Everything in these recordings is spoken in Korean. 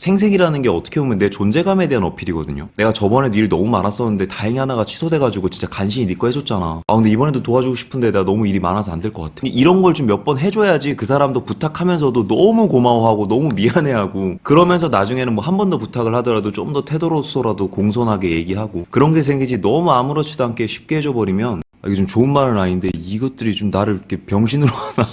생색이라는 게 어떻게 보면 내 존재감에 대한 어필이거든요. 내가 저번에도 일 너무 많았었는데 다행히 하나가 취소돼가지고 진짜 간신히 네거 해줬잖아. 아 근데 이번에도 도와주고 싶은데 내가 너무 일이 많아서 안 될 것 같아. 이런 걸 좀 몇 번 해줘야지 그 사람도 부탁하면서도 너무 고마워하고 너무 미안해하고 그러면서 나중에는 뭐 한 번 더 부탁을 하더라도 좀 더 태도로서라도 공손하게 얘기하고 그런 게 생기지 너무 아무렇지도 않게 쉽게 해줘버리면 아, 이게 좀 좋은 말은 아닌데 이것들이 좀 나를 이렇게 병신으로 하나.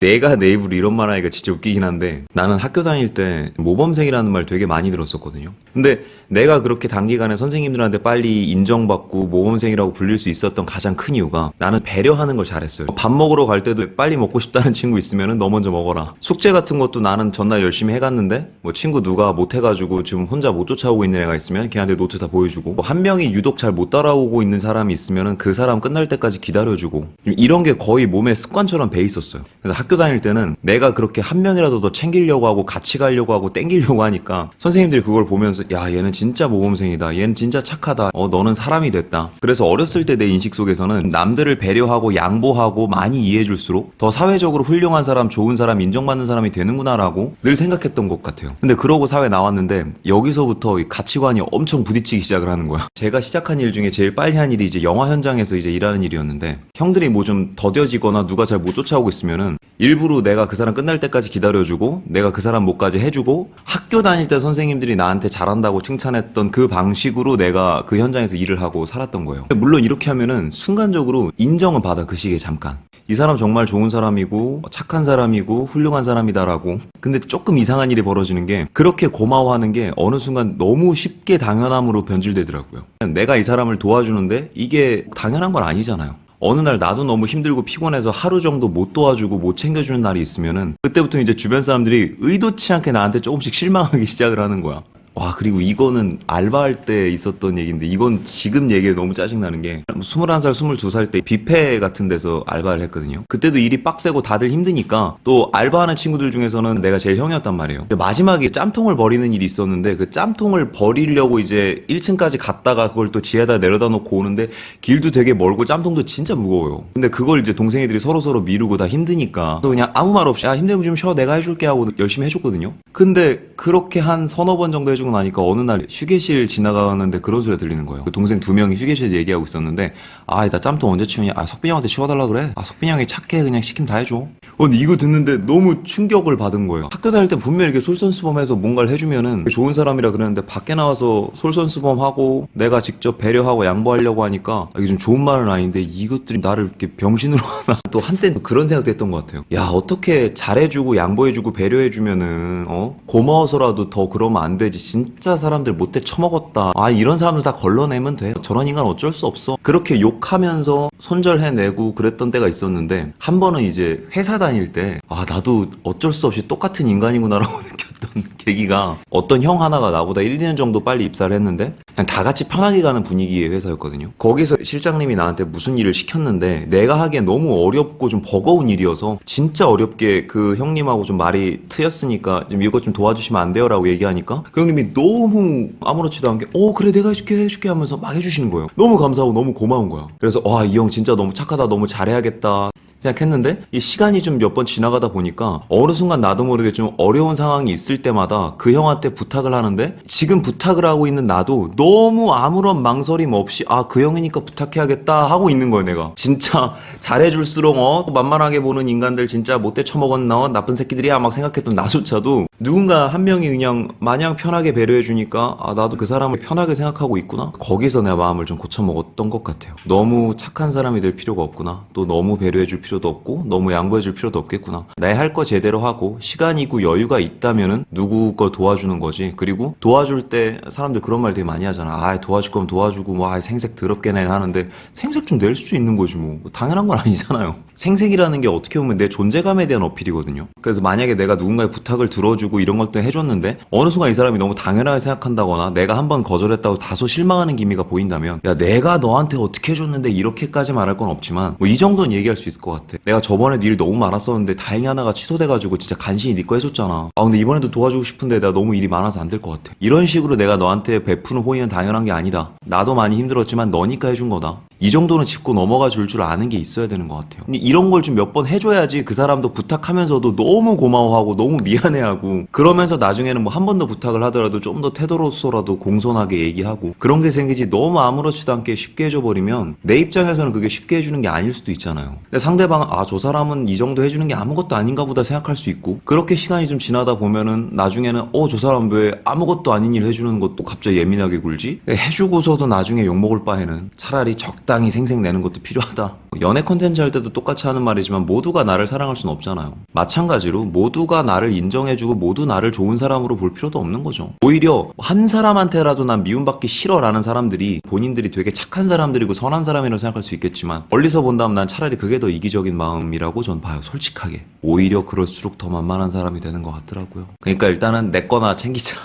내가 내 입으로 이런 말 하니까 진짜 웃기긴 한데 나는 학교 다닐 때 모범생이라는 말 되게 많이 들었었거든요. 근데 내가 그렇게 단기간에 선생님들한테 빨리 인정받고 모범생이라고 불릴 수 있었던 가장 큰 이유가 나는 배려하는 걸 잘했어요. 밥 먹으러 갈 때도 빨리 먹고 싶다는 친구 있으면 너 먼저 먹어라. 숙제 같은 것도 나는 전날 열심히 해갔는데 뭐 친구 누가 못 해가지고 지금 혼자 못 쫓아오고 있는 애가 있으면 걔한테 노트 다 보여주고 뭐 한 명이 유독 잘 못 따라오고 있는 사람이 있으면은 그 사람 끝날 때까지 기다려주고 이런 게 거의 몸에 습관처럼 배 있었어요. 그래서 학교 다닐 때는 내가 그렇게 한 명이라도 더 챙기려고 하고 같이 가려고 하고 땡기려고 하니까 선생님들이 그걸 보면서 야 얘는 진짜 모범생이다. 얘는 진짜 착하다. 어 너는 사람이 됐다. 그래서 어렸을 때 내 인식 속에서는 남들을 배려하고 양보하고 많이 이해해줄수록 더 사회적으로 훌륭한 사람, 좋은 사람, 인정받는 사람이 되는구나라고 늘 생각했던 것 같아요. 근데 그러고 사회 나왔는데 여기서부터 이 가치관이 엄청 부딪히기 시작을 하는 거야. 제가 시작한 일 중에 제일 빨리 한 일이 이제 영화 현장에서 이제 일하는 일이었는데 형들이 뭐 좀 더뎌지거나 누가 잘 못 쫓아오고 있으면은 일부러 내가 그 사람 끝날 때까지 기다려주고 내가 그 사람 못까지 해주고 학교 다닐 때 선생님들이 나한테 잘한다고 칭찬했던 그 방식으로 내가 그 현장에서 일을 하고 살았던 거예요. 물론 이렇게 하면은 순간적으로 인정은 받아 그 시기에 잠깐. 이 사람 정말 좋은 사람이고 착한 사람이고 훌륭한 사람이다라고. 근데 조금 이상한 일이 벌어지는 게 그렇게 고마워하는 게 어느 순간 너무 쉽게 당연함으로 변질되더라고요. 내가 이 사람을 도와주는데 이게 당연한 건 아니잖아요. 어느 날 나도 너무 힘들고 피곤해서 하루 정도 못 도와주고 못 챙겨주는 날이 있으면은 그때부터 이제 주변 사람들이 의도치 않게 나한테 조금씩 실망하기 시작을 하는 거야. 와 그리고 이거는 알바할 때 있었던 얘기인데 이건 지금 얘기에 너무 짜증나는 게 21살 22살 때 뷔페 같은 데서 알바를 했거든요. 그때도 일이 빡세고 다들 힘드니까 또 알바하는 친구들 중에서는 내가 제일 형이었단 말이에요. 마지막에 짬통을 버리는 일이 있었는데 그 짬통을 버리려고 이제 1층까지 갔다가 그걸 또 지하에다 내려다 놓고 오는데 길도 되게 멀고 짬통도 진짜 무거워요. 근데 그걸 이제 동생애들이 서로 서로 미루고 다 힘드니까 그래서 그냥 아무 말 없이 야 힘들면 좀 쉬어 내가 해줄게 하고 열심히 해줬거든요. 근데 그렇게 한 서너 번 정도 해 주고 나니까 어느 날 휴게실 지나가는데 그런 소리가 들리는 거예요. 그 동생 두 명이 휴게실에서 얘기하고 있었는데 아, 나 짬통 언제 치우냐? 아, 석빈이 형한테 치워달라 그래? 아, 석빈이 형이 착해. 그냥 시키면 다 해줘. 어, 근데 이거 듣는데 너무 충격을 받은 거예요. 학교 다닐 때 분명히 이렇게 솔선수범해서 뭔가를 해주면은 좋은 사람이라 그랬는데 밖에 나와서 솔선수범하고 내가 직접 배려하고 양보하려고 하니까 이게 좀 좋은 말은 아닌데 이것들이 나를 이렇게 병신으로 하나. 또 한때는 그런 생각도 했던 것 같아요. 야, 어떻게 잘해주고 양보해주고 배려해주면은, 어? 고마워서라도 더 그러면 안 되지. 진짜 사람들 못돼 처먹었다. 아, 이런 사람들 다 걸러내면 돼. 저런 인간 어쩔 수 없어. 그렇게 욕하면서 손절해내고 그랬던 때가 있었는데, 한 번은 이제 회사 다닐 때, 아, 나도 어쩔 수 없이 똑같은 인간이구나라고 느꼈던 계기가 어떤 형 하나가 나보다 1, 2년 정도 빨리 입사를 했는데, 그냥 다 같이 편하게 가는 분위기의 회사였거든요. 거기서 실장님이 나한테 무슨 일을 시켰는데, 내가 하기엔 너무 어렵고 좀 버거운 일이어서, 진짜 어렵게 그 형님하고 좀 말이 트였으니까, 좀 이거 좀 도와주시면 안 돼요? 라고 얘기하니까, 그 형님이 너무 아무렇지도 않게, 어, 그래, 내가 해줄게, 해줄게 하면서 막 해주시는 거예요. 너무 감사하고 너무 고마운 거야. 그래서, 와, 이 형 진짜 너무 착하다, 너무 잘해야겠다. 생각했는데 이 시간이 좀 몇 번 지나가다 보니까 어느 순간 나도 모르게 좀 어려운 상황이 있을 때마다 그 형한테 부탁을 하는데 지금 부탁을 하고 있는 나도 너무 아무런 망설임 없이 아 그 형이니까 부탁해야겠다 하고 있는 거예요 내가. 진짜 잘해줄수록 어 만만하게 보는 인간들 진짜 못돼 처먹었나? 나쁜 새끼들이야? 막 생각했던 나조차도 누군가 한 명이 그냥 마냥 편하게 배려해주니까 아 나도 그 사람을 편하게 생각하고 있구나? 거기서 내 마음을 좀 고쳐먹었던 것 같아요. 너무 착한 사람이 될 필요가 없구나. 또 너무 배려해줄 필요도 없고 너무 양보해줄 필요도 없겠구나. 내 할 거 제대로 하고 시간이고 여유가 있다면은 누구 거 도와주는 거지. 그리고 도와줄 때 사람들 그런 말 되게 많이 하잖아. 아 도와줄 거면 도와주고 뭐 아, 생색 더럽게 내 하는데 생색 좀 낼 수도 있는 거지 뭐 당연한 건 아니잖아요 생색이라는 게 어떻게 보면 내 존재감에 대한 어필이거든요. 그래서 만약에 내가 누군가의 부탁을 들어주고 이런 것도 해줬는데 어느 순간 이 사람이 너무 당연하게 생각한다거나 내가 한 번 거절했다고 다소 실망하는 기미가 보인다면 야 내가 너한테 어떻게 해줬는데 이렇게까지 말할 건 없지만 뭐 이 정도는 얘기할 수 있을 것 같아. 내가 저번에도 일 너무 많았었는데 다행히 하나가 취소돼가지고 진짜 간신히 네 거 해줬잖아. 아 근데 이번에도 도와주고 싶은데 내가 너무 일이 많아서 안 될 것 같아. 이런 식으로 내가 너한테 베푸는 호의는 당연한 게 아니다. 나도 많이 힘들었지만 너니까 해준 거다 이 정도는 짚고 넘어가 줄 줄 아는 게 있어야 되는 것 같아요. 근데 이런 걸 좀 몇 번 해줘야지 그 사람도 부탁하면서도 너무 고마워하고 너무 미안해하고 그러면서 나중에는 뭐 한 번 더 부탁을 하더라도 좀 더 태도로서라도 공손하게 얘기하고 그런 게 생기지 너무 아무렇지도 않게 쉽게 해줘버리면 내 입장에서는 그게 쉽게 해주는 게 아닐 수도 있잖아요. 근데 상대방은 아 저 사람은 이 정도 해주는 게 아무것도 아닌가 보다 생각할 수 있고 그렇게 시간이 좀 지나다 보면은 나중에는 어 저 사람 왜 아무것도 아닌 일 해주는 것도 갑자기 예민하게 굴지? 해주고서도 나중에 욕먹을 바에는 차라리 적 당히 생색내는 것도 필요하다. 연애 컨텐츠 할 때도 똑같이 하는 말이지만 모두가 나를 사랑할 수는 없잖아요. 마찬가지로 모두가 나를 인정해주고 모두 나를 좋은 사람으로 볼 필요도 없는 거죠. 오히려 한 사람한테라도 난 미움받기 싫어라는 사람들이 본인들이 되게 착한 사람들이고 선한 사람이라고 생각할 수 있겠지만 멀리서 본다면 난 차라리 그게 더 이기적인 마음이라고 전 봐요. 솔직하게. 오히려 그럴수록 더 만만한 사람이 되는 것 같더라고요. 그러니까 일단은 내 거나 챙기자.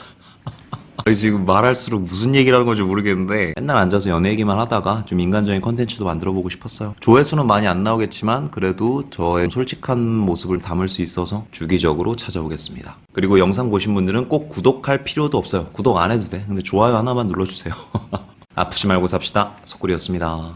지금 말할수록 무슨 얘기를 하는 건지 모르겠는데 맨날 앉아서 연애 얘기만 하다가 좀 인간적인 컨텐츠도 만들어 보고 싶었어요. 조회수는 많이 안 나오겠지만 그래도 저의 솔직한 모습을 담을 수 있어서 주기적으로 찾아오겠습니다. 그리고 영상 보신 분들은 꼭 구독할 필요도 없어요. 구독 안 해도 돼. 근데 좋아요 하나만 눌러주세요. 아프지 말고 삽시다. 석구리였습니다.